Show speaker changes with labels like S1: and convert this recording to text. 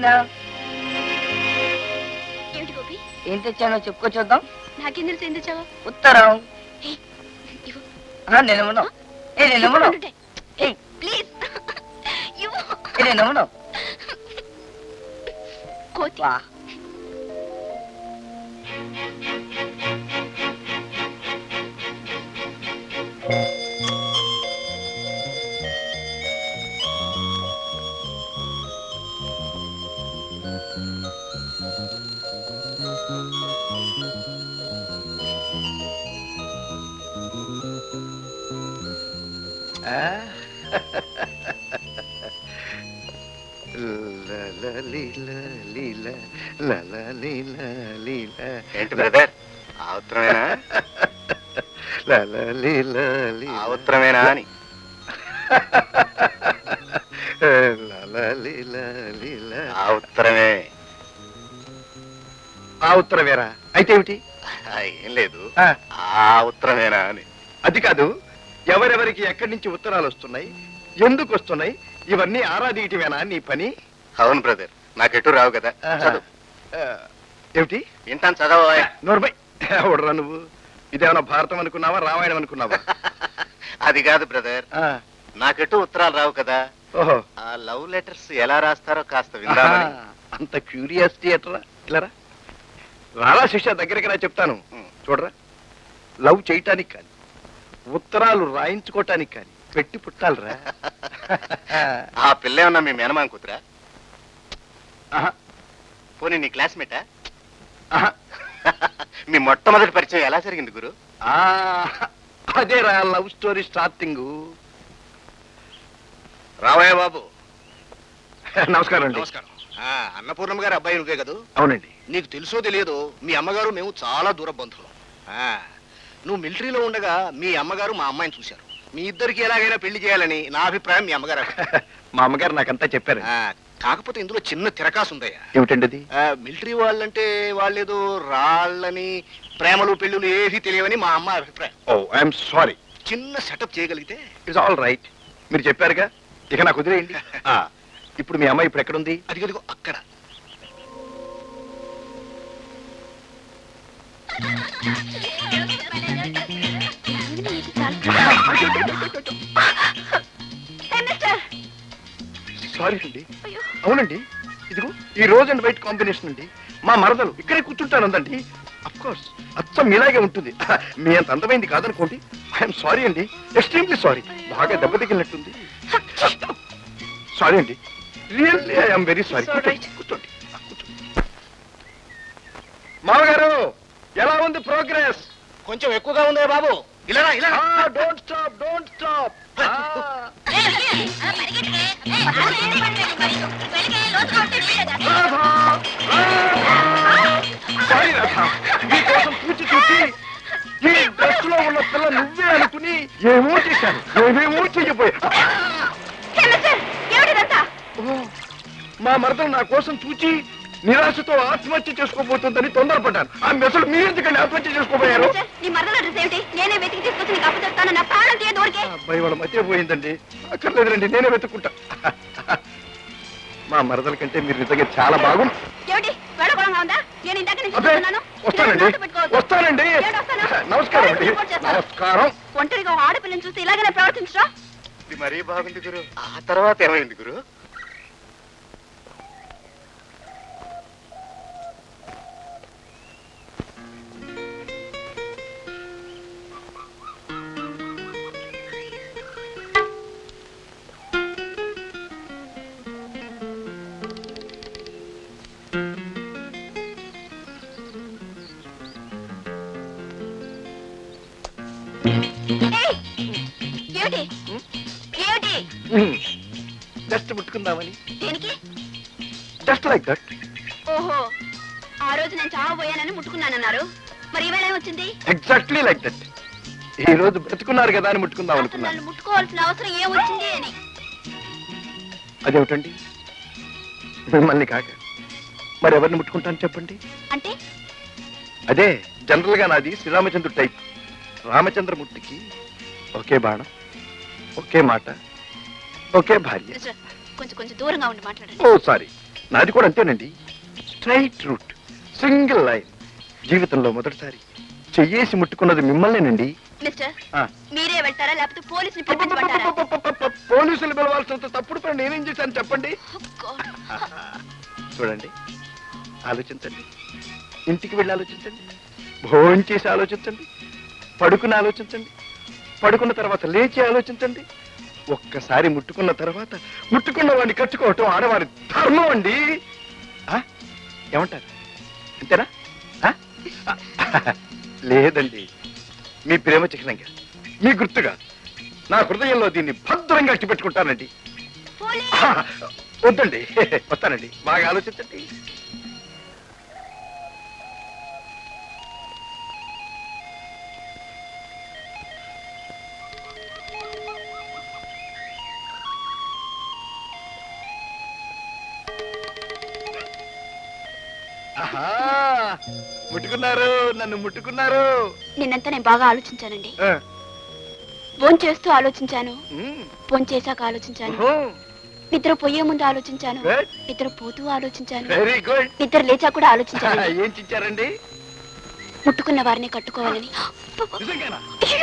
S1: లీలా
S2: ఏమిటి గోపి?
S1: ఏం తెచ్చానో చెప్పుకో చూద్దాం.
S2: నాకేం తెలుసు ఏం తెచ్చావో?
S1: ఉత్తరం.
S2: ఏయ్, ఇవ్వు.
S1: ఆ, నేను ఇవ్వను. ఏ నేను ఇవ్వను.
S2: ఇవ్వమంటుంటే. ఏయ్, ప్లీజ్. ఇవ్వు.
S1: ఏ నేను ఇవ్వను.
S2: కోతి.
S1: వా.
S3: ఏంటి బ్రదర్? ఆ ఉత్తరమేనా ఆ ఉత్తరమేనా అని. ఆ ఉత్తరమే
S4: ఆ ఉత్తరమేరా అయితే ఏమిటి
S3: ఏం లేదు.
S4: ఆ.
S3: ఉత్తరమేనా అని.
S4: అది కాదు. ఎవరెవరికి ఎక్కడి నుంచి ఉత్తరాలు వస్తున్నాయి ఎందుకు వస్తున్నాయి ఇవన్నీ ఆరాధీయటమేనా నీ పని?
S3: అవును బ్రదర్. నాకెటు రావు కదా. చదువు.
S4: ఆ, ఏమిటి?
S3: వింటాను చదవోయ్.
S4: నోర్మై. ఎవడరా నువ్వు? ఇదేమన్నా భారతం అనుకున్నావా రామాయణం అనుకున్నావా?
S3: అది కాదు బ్రదర్.
S4: ఆ,
S3: నాకెటు ఉత్తరాలు రావు కదా.
S4: ఓహో.
S3: ఆ లవ్ లెటర్స్ ఎలా రాస్తారో కాస్త విందామని.
S4: ఆహా, అంత క్యూరియాసిటీ ఎట్రా ఇలారా? రారా శిష్య దగ్గరికి రా చెప్తాను.
S3: ఉం.
S4: చూడరా. లవ్ చేయటానికి కానీ ఉత్తరాలు రాయించుకోవటానికి కానీ పెట్టి పుట్టాలరా.
S3: ఆ పిల్ల ఏమన్నా మీ మేనమామ కూతురా?
S4: ఆహా,
S3: పోనీ నీ క్లాస్మేటా?
S4: ఆహా.
S3: మీ మొట్టమొదటి పరిచయం ఎలా జరిగింది గురు?
S4: ఆ, అదేరా లవ్ స్టోరీ స్టార్టింగ్.
S3: రావయ్య బాబు.
S4: నమస్కారం అండి.
S5: నమస్కారం. ఆ, అన్నపూర్ణమ్మ గారి అబ్బాయి నువ్వే కదూ?
S4: అవునండి.
S5: నీకు తెలుసో తెలియదో మీ అమ్మగారు మేము చాలా దూర బంధువులం. ఆ, నువ్వు మిలిటరీలో ఉండగా మీ అమ్మగారు మా అమ్మాయిని చూశారు. మీ ఇద్దరికి ఎలాగైనా పెళ్ళి చేయాలని నా అభిప్రాయం మీ అమ్మగారు.
S4: మా అమ్మగారు నాకంతా చెప్పారు.
S5: ఆ, కాకపోతే ఇందులో చిన్న తిరకాసు ఉందయ్యా.
S4: ఏమిటండి అది?
S5: ఆ, మిలిటరీ వాళ్ళంటే వాళ్ళేదో రాళ్ళని ప్రేమలు పెళ్ళులు ఏవి తెలియవని మా అమ్మ అభిప్రాయం.
S4: Oh I'm sorry.
S5: చిన్న సెటప్ చేయగలిగితే
S4: ఇట్స్ ఆల్ రైట్. మీరు చెప్పారుగా. ఇక నాకు వదిలేయండి. ఆ, ఇప్పుడు మీ అమ్మాయి ఇప్పుడు ఎక్కడుంది?
S5: అది కదిగో అక్కడ.
S4: సారీ అండి. అవునండి. ఇదిగో ఈ రోజ్ అండ్ వైట్ కాంబినేషన్ అండి. మా మరదలు ఇక్కడే కూర్చుంటాను అందండి. అఫ్ కోర్స్ అచ్చం మీలాగే ఉంటుంది. మీ అంత అందమైంది కాదనుకోండి. ఐఎమ్ సారీ అండి. ఎక్స్ట్రీమ్లీ సారీ బాగా దెబ్బ తగిలినట్టుంది. సారీ అండి. రియల్లీ ఐఎమ్ వెరీ సారీ కూర్చోండి. మామగారు ఎలా ఉంది ప్రోగ్రెస్
S5: కొంచెం ఎక్కువగా ఉందే బాబు. ఇలా ఇలా.
S4: Don't stop don't stop sorry పూచి చూసి ఈ డ్రెస్లో ఉన్న పిల్ల నువ్వే అనుకుని ఏమో చేశాను. ఏమేమో చెయ్యబోయా. మా మరదలు నా కోసం చూచి నిరాశతో ఆత్మహత్య చేసుకోబోతుందని తొందరపడ్డాను. ఆ మెసలు మీరెందుకండి ఆత్మహత్య చేసుకోబోయారు?
S2: నీ మరదల అడ్రస్ ఏమిటి? నేనే వెతికి తీసుకొచ్చి నీకు అప్పచెప్తాను నా ప్రాణం తీయదు ఊరికే
S4: అబ్బాయి వాళ్ళ మధ్య పోయిందండి. అక్కర్లేదురండి నేనే వెతుక్కుంటా. మా మరదల కంటే మీరు నిజంగా చాలా బాగుంది
S2: ఏమిటి? వేడకోళంగా ఉందా? నేను ఇందాక నుంచి
S4: అబ్బే
S2: చూస్తున్నాను.
S4: వస్తానండి
S2: ఇలా నోటు పెట్టుకోవద్దు.
S4: వస్తానండి.
S2: ఏమిటి వస్తాను?
S4: నమస్కారం అండి.
S2: పోలీసులకు రిపోర్ట్ చేస్తాను.
S4: నమస్కారం.
S2: ఒంటరిగా ఆడపిల్లని చూస్తే ఇలాగనే ప్రవర్తించరా?
S3: ఇది మరీ బాగుంది గురు. ఆ తర్వాత ఏమైంది గురు?
S2: ఏమిటి ఏమిటి
S4: జస్ట్ ముట్టుకుందామని
S2: దేనికి?
S4: జస్ట్ లైక్ దట్
S2: ఓహో ఆ రోజు నేను చావబోయానని ముట్టుకున్నానన్నారు. మరి ఈవేళ ఏమొచ్చింది
S4: ఎగ్జాక్ట్లీ లైక్ దట్ ఈ రోజు బ్రతుకున్నారు కదా అని ముట్టుకుందాం
S2: అసలు
S4: అనుకున్నాను.
S2: నన్ను ముట్టుకోవాల్సిన అవసరం ఏమొచ్చింది అని?
S4: అదేమిటండి? మిమ్మల్ని కాక మరి ఎవరిని ముట్టుకుంటాను చెప్పండి?
S2: అంటే?
S4: అదే జనరల్గా నాది శ్రీరామచంద్రుడు టైప్ రామచంద్రమూర్తికి ఒకే బాణం ఒకే మాట ఒకే భార్య.
S2: మిస్టర్ కొంచెం కొంచెం దూరంగా ఉండి మాట్లాడండి.
S4: Oh sorry. నాది కూడా అంతేనండి. స్ట్రైట్ రూట్ సింగిల్ లైన్ జీవితంలో మొదటిసారి చెయ్యేసి ముట్టుకున్నది మిమ్మల్నేనండి.
S2: మిస్టర్
S4: ఆ.
S2: మీరే వెళ్తారా లేకపోతే పోలీసుని పిలిపించమంటారా?
S4: పోలీసులు పిలవాల్సినంత తప్పుడు పని నేనేం చేశాను చెప్పండి.
S2: Oh.
S4: చూడండి ఆలోచించండి. ఇంటికి వెళ్ళి ఆలోచించండి. భోజనం చేసి ఆలోచించండి. పడుకుని ఆలోచించండి. పడుకున్న తర్వాత లేచి ఆలోచించండి. ఒక్కసారి ముట్టుకున్న తర్వాత ముట్టుకున్న వాడిని కట్టుకోవటం ఆడవారి ధర్మం అండి? ఏమంటారు? అంతేనా? లేదండి. మీ ప్రేమ చిహ్నంగా మీ గుర్తుగా నా హృదయంలో దీన్ని భద్రంగా అట్టి పెట్టుకుంటానండి
S2: పోలీస్
S4: ఆ, వద్దండి. వస్తానండి. బాగా ఆలోచించండి. ఆహా, ముట్టుకున్నారు నన్ను ముట్టుకున్నారు.
S2: నిన్నంతా నేను బాగా ఆలోచించానండి.
S4: ఆ,
S2: ఫోన్ చేస్తూ ఆలోచించాను.
S4: ఉమ్,
S2: ఫోన్ చేశాక ఆలోచించాను.
S4: ఓహో,
S2: నిద్ర పోయే ముందు ఆలోచించాను.
S4: Good.
S2: నిద్ర పోతూ ఆలోచించాను.
S4: వెరీ గుడ్
S2: నిద్ర లేచా కూడా ఆలోచించాను.
S4: ఏం చిచ్చారండి
S2: ముట్టుకున్న వారిని కట్టుకోవాలని.
S4: నిజంగానా?